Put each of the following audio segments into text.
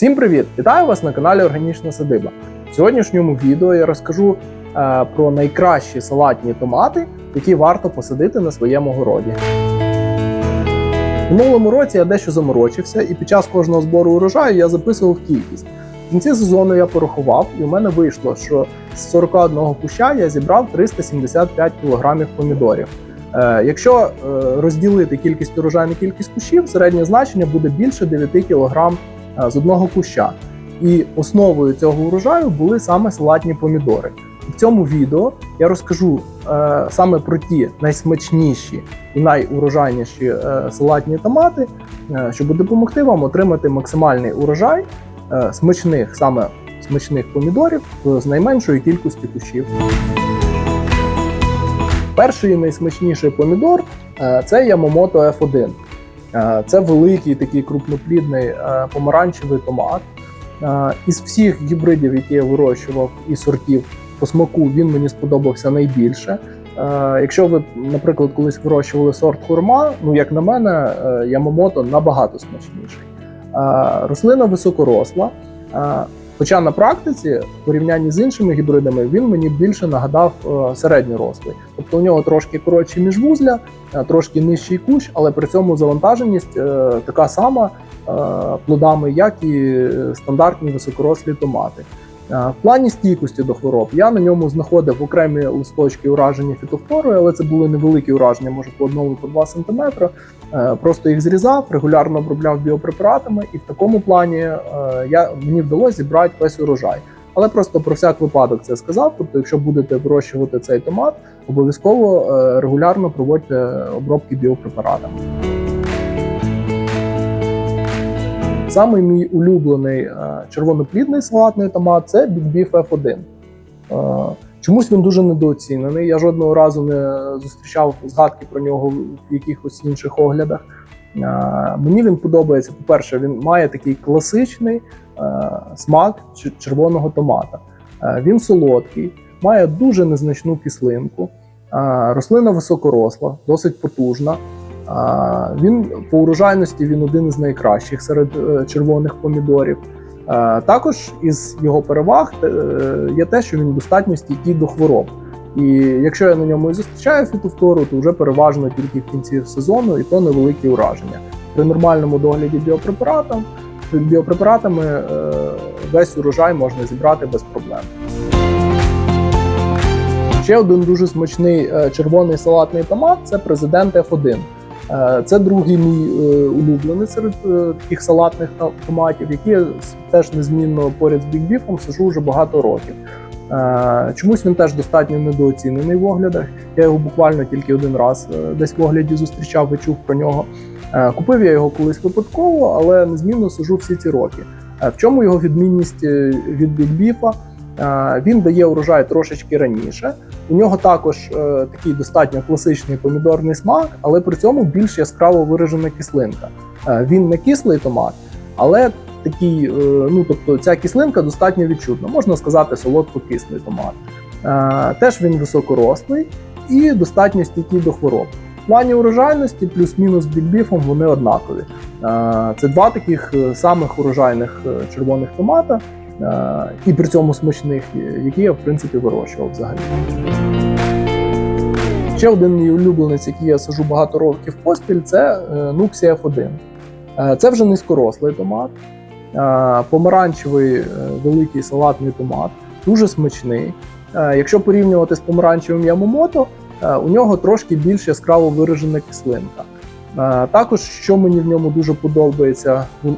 Всім привіт! Вітаю вас на каналі Органічна Садиба. В сьогоднішньому відео я розкажу е, про найкращі салатні томати, які варто посадити на своєму городі. Минулому році я дещо заморочився, і під час кожного збору урожаю я записував кількість. В кінці сезону я порахував, і у мене вийшло, що з 41 куща я зібрав 375 кг помідорів. Е, якщо е, розділити кількість урожаю на кількість кущів, середнє значення буде більше 9 кг з одного куща. І основою цього урожаю були саме салатні помідори. В цьому відео я розкажу е, саме про ті найсмачніші і найурожайніші е, салатні томати, е, щоб допомогти вам отримати максимальний урожай е, смачних, саме смачних помідорів з найменшою кількістю кущів. Перший найсмачніший помідор е, це Yamamoto F1. Е, Це великий такий крупноплідний е, помаранчевий томат. Е, Із всіх гібридів, які я вирощував і сортів по смаку, він мені сподобався найбільше. Якщо ви, наприклад, колись вирощували сорт хурма, ну як на мене, Ямомото набагато смачніший. Рослина високоросла. Е, Хоча на практиці, в порівнянні з іншими гібридами, він мені більше нагадав середній середньорослий. Тобто у нього трошки коротші міжвузля, е, трошки нижчий кущ, але при цьому завантаженість е, така сама е, плодами, як і е, стандартні високорослі томати. В плані стійкості до хвороб я на ньому знаходив окремі листочки уражені фітофторою, але це були невеликі ураження, може по одному по 2 см. Е, Просто їх зрізав, регулярно обробляв біопрепаратами, і в такому плані е, я мені вдалося зібрати весь урожай. Але просто про всяк випадок це сказав. Тобто, якщо будете вирощувати цей томат, обов'язково е, регулярно проводьте обробки біопрепаратами. Самий мій улюблений е, червоноплідний салатний томат це Big Beef F1. Е, Чомусь він дуже недооцінений. Я жодного разу не зустрічав згадки про нього в якихось інших оглядах. Е, Мені він подобається. По-перше, він має такий класичний смак червоного томата. Він солодкий, має дуже незначну кислинку. Рослина високоросла, досить потужна. Він по урожайності він один із найкращих серед е, червоних помідорів. Е, Також із його переваг е, є те, що він достатньо стійкий до хвороб. І якщо я на ньому і зустрічаю фітофтору, то вже переважно тільки в кінці сезону, і то невеликі ураження. При нормальному догляді біопрепаратом, біопрепаратами весь урожай можна зібрати без проблем. Ще один дуже смачний червоний салатний томат це президент F1. Е, Це другий мій е, улюблений серед е, таких салатних та- томатів, які теж незмінно поряд з бікбіфом сажу вже багато років. Чомусь він теж достатньо недооцінений в оглядах. Я його буквально тільки один раз десь в огляді зустрічав і чув про нього. Купив я його колись випадково, але незмінно сажу всі ці роки. В чому його відмінність від бікбіфа? Е, Він дає урожай трошечки раніше. У нього також е, такий достатньо класичний помідорний смак, але при цьому більш яскраво виражена кислинка. Е, він не кислий томат, але такий, ну тобто ця кислинка достатньо відчутна. Можна сказати, солодко-кислий томат. Теж він високорослий і достатньо стійкий до хвороб. В плані урожайності плюс-мінус з бікбіфом вони однакові. Це два таких самих урожайних червоних томата, і при цьому смачних, е, які я в принципі вирощував взагалі. Ще один мій улюбленець, який я сажу багато років поспіль, це е, Nuxia F1. Е, Це вже низькорослий томат, е, помаранчевий е, великий салатний томат, дуже смачний. Е, Якщо порівнювати з помаранчевим Ямомото, е, у нього трошки більш яскраво виражена кислинка. Також, що мені в ньому дуже подобається, е,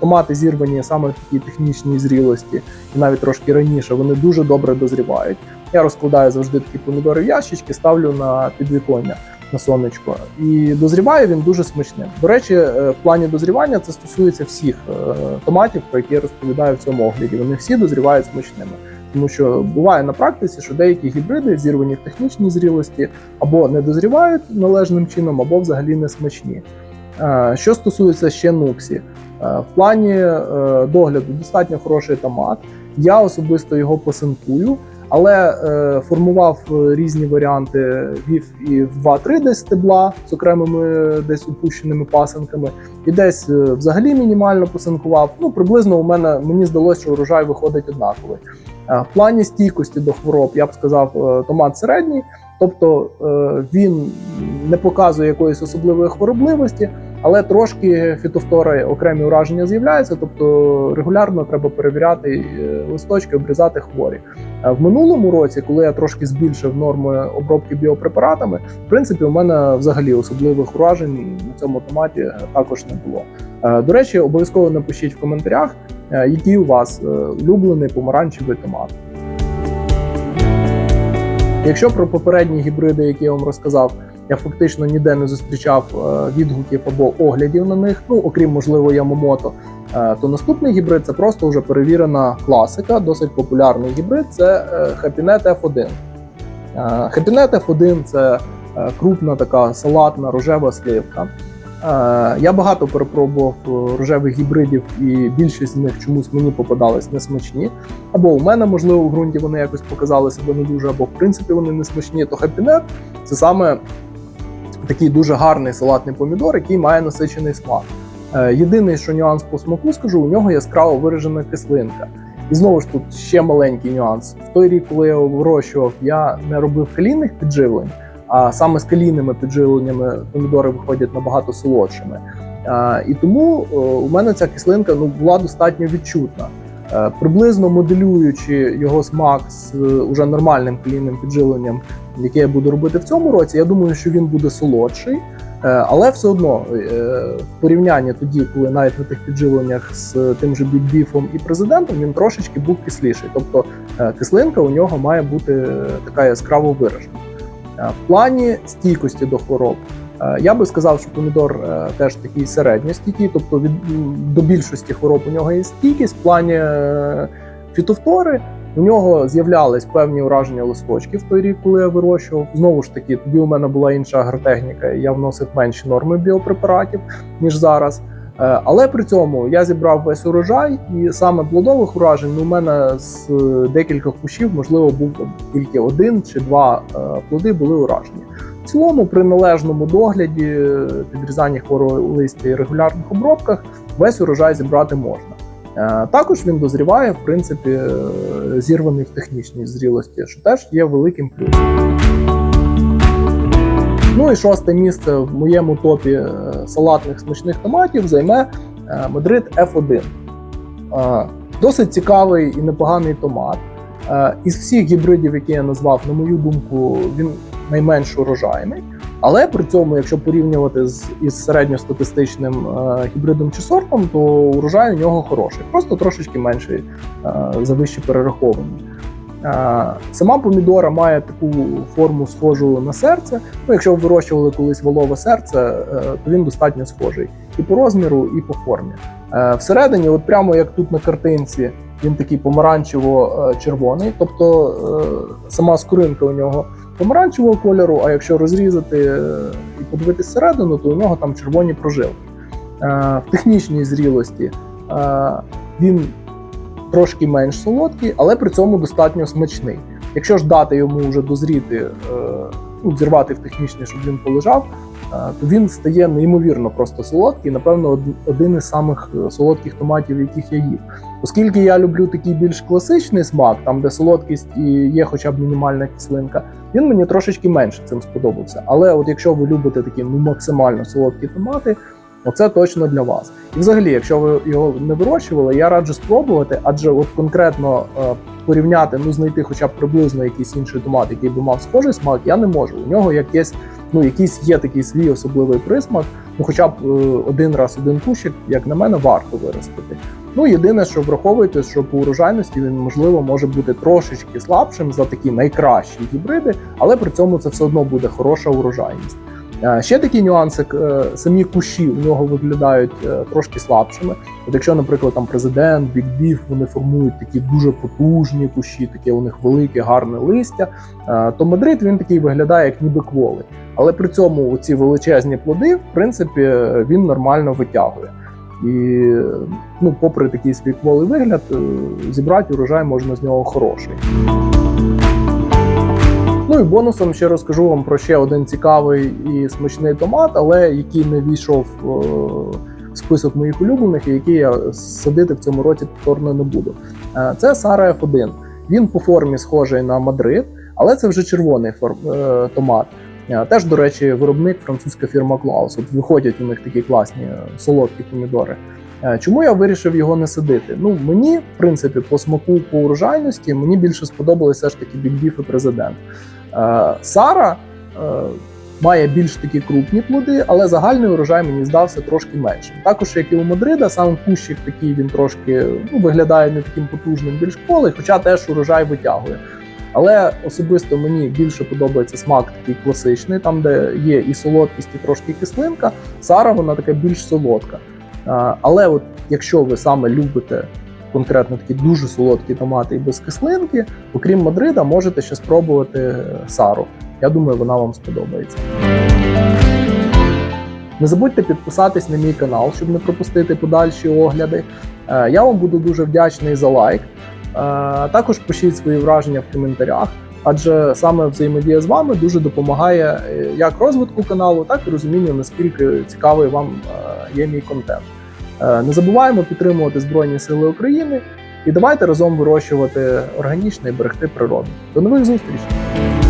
томати зірвані саме в такій технічній зрілості, і навіть трошки раніше, вони дуже добре дозрівають. Я розкладаю завжди такі помідори в ящички, ставлю на підвіконня на сонечко. І дозріває він дуже смачним. До речі, е, в плані дозрівання це стосується всіх е, томатів, про які я розповідаю в цьому огляді. Вони всі дозрівають смачними. Тому що буває на практиці, що деякі гібриди зірвані в технічній зрілості або не дозрівають належним чином, або взагалі не смачні. Е, Що стосується ще нуксі, е, в плані е, догляду достатньо хороший томат. Я особисто його посинкую, Але е, формував е, різні варіанти, вів і в 2-3 десь стебла з окремими е, десь опущеними пасинками, і десь е, взагалі мінімально посинкував. Ну, приблизно у мене мені здалося, що урожай виходить однаковий. Е, В плані стійкості до хвороб, я б сказав, е, томат середній, тобто е, він не показує якоїсь особливої хворобливості, але трошки фітофтори окремі ураження з'являються, тобто регулярно треба перевіряти е, листочки, обрізати хворі. Е, В минулому році, коли я трошки збільшив норми обробки біопрепаратами, в принципі, у мене взагалі особливих уражень на цьому томаті е, також не було. До речі, обов'язково напишіть в коментарях, який у вас улюблений помаранчевий томат. Якщо про попередні гібриди, які я вам розказав, я фактично ніде не зустрічав е, відгуків або оглядів на них, ну окрім можливо Ямомото, е, то наступний гібрид це просто вже перевірена класика, досить популярний гібрид. Це Happynet F1. Е, Happynet F1 це е, крупна така салатна рожева сливка. Я багато перепробував рожевих гібридів, і більшість з них чомусь мені попадались несмачні. Або у мене, можливо, в ґрунті вони якось показали себе не дуже, або в принципі вони не смачні. То Happynet – це саме такий дуже гарний салатний помідор, який має насичений смак. Е, Єдиний, що нюанс по смаку, скажу, у нього яскраво виражена кислинка. І знову ж тут ще маленький нюанс. В той рік, коли я вирощував, я не робив калійних підживлень, а саме з калійними підживленнями помідори виходять набагато солодшими. Е, І тому е, у мене ця кислинка ну, була достатньо відчутна. Е, Приблизно моделюючи його смак з е, уже нормальним калійним підживленням, яке я буду робити в цьому році, я думаю, що він буде солодший. Е, Але все одно в порівнянні тоді, коли навіть на тих підживленнях з тим же бікбіфом і президентом, він трошечки був кисліший. Тобто кислинка у нього має бути така яскраво виражена. В плані стійкості до хвороб. Е, Я би сказав, що помідор е, теж такий середньостійкий, тобто від до більшості хвороб у нього є стійкість. В плані е, фітофтори у нього з'являлись певні ураження листочків в той рік, коли я вирощував. Знову ж таки, тоді у мене була інша агротехніка, і я вносив менші норми біопрепаратів ніж зараз. Але при цьому я зібрав весь урожай, і саме плодових уражень у мене з декількох кущів, можливо, був тільки один чи два плоди були уражені. Цілому, при належному догляді, підрізанні хворого листя і регулярних обробках, весь урожай зібрати можна. Е, Також він дозріває, в принципі, е, зірваний в технічній зрілості, що теж є великим плюсом. Ну і шосте місце в моєму топі е, салатних смачних томатів займе Мадрид F1. Е, Досить цікавий і непоганий томат. Із всіх гібридів, які я назвав, на мою думку, він найменш урожайний. Але при цьому, якщо порівнювати з із середньостатистичним е, гібридом чи сортом, то урожай у нього хороший, просто трошечки менший е, за вище перераховані. Е, Сама помідора має таку форму схожу на серце. Ну, якщо ви вирощували колись волове серце, е, то він достатньо схожий і по розміру, і по формі. Е, Всередині, от прямо як тут на картинці, він такий помаранчево-червоний, тобто сама скоринка у нього помаранчевого кольору. А якщо розрізати е, і подивитися всередину, то у нього там червоні прожилки. Е, В технічній зрілості е, він трошки менш солодкий, але при цьому достатньо смачний. Якщо ж дати йому вже дозріти, ну, зірвати в технічний, щоб він полежав, е, то він стає неймовірно просто солодкий. Напевно, один із самих е, солодких томатів, яких я їв. Оскільки я люблю такий більш класичний смак, там де солодкість і є хоча б мінімальна кислинка, він мені трошечки менше цим сподобався. Але от якщо ви любите такі ну, максимально солодкі томати, оце точно для вас. І взагалі, якщо ви його не вирощували, я раджу спробувати, адже от конкретно е, порівняти, ну знайти хоча б приблизно якийсь інший томат, який би мав схожий смак, я не можу. У нього якийсь, ну якийсь є такий свій особливий присмак. Ну, хоча б е, один раз один кущик, як на мене, варто виростити. Ну, єдине, що враховуйте, що по урожайності він можливо може бути трошечки слабшим за такі найкращі гібриди, але при цьому це все одно буде хороша урожайність. Ще такий нюансик: е, самі кущі у нього виглядають е, трошки слабшими. От якщо, наприклад, там президент, бікбіф, вони формують такі дуже потужні кущі, таке у них велике, гарне листя, е, то Мадрид він такий виглядає, як ніби кволий. Але при цьому ці величезні плоди, в принципі, він нормально витягує. І ну, попри такий свій кволий вигляд, зібрати урожай можна з нього хороший. Ну і бонусом ще розкажу вам про ще один цікавий і смачний томат, але який не війшов е, в список моїх улюблених, і який я садити в цьому році повторно не буду. Е, Це Сара F1. Він по формі схожий на Мадрид, але це вже червоний форм, е, томат. Теж, до речі, виробник французька фірма Клаус. От виходять у них такі класні солодкі помідори. Чому я вирішив його не садити? Ну мені, в принципі, по смаку, по урожайності, мені більше сподобалися ж таки бікбіф і президент. Е, Сара е, має більш такі крупні плоди, але загальний урожай мені здався трошки меншим. Також, як і у Мадрида, сам кущик такий він трошки ну, виглядає не таким потужним, більш полий, хоча теж урожай витягує. Але особисто мені більше подобається смак такий класичний, там де є і солодкість, і трошки кислинка. Сара вона така більш солодка. Але от якщо ви саме любите конкретно такі дуже солодкі томати і без кислинки, окрім Мадрида, можете ще спробувати е, Сару. Я думаю, вона вам сподобається. Не забудьте підписатись на мій канал, щоб не пропустити подальші огляди. Е, Я вам буду дуже вдячний за лайк. Е, Також пишіть свої враження в коментарях, адже саме взаємодія з вами дуже допомагає як розвитку каналу, так і розумінню, наскільки цікавий вам є мій контент. Е, Не забуваємо підтримувати Збройні Сили України і давайте разом вирощувати органічне і берегти природу. До нових зустрічей!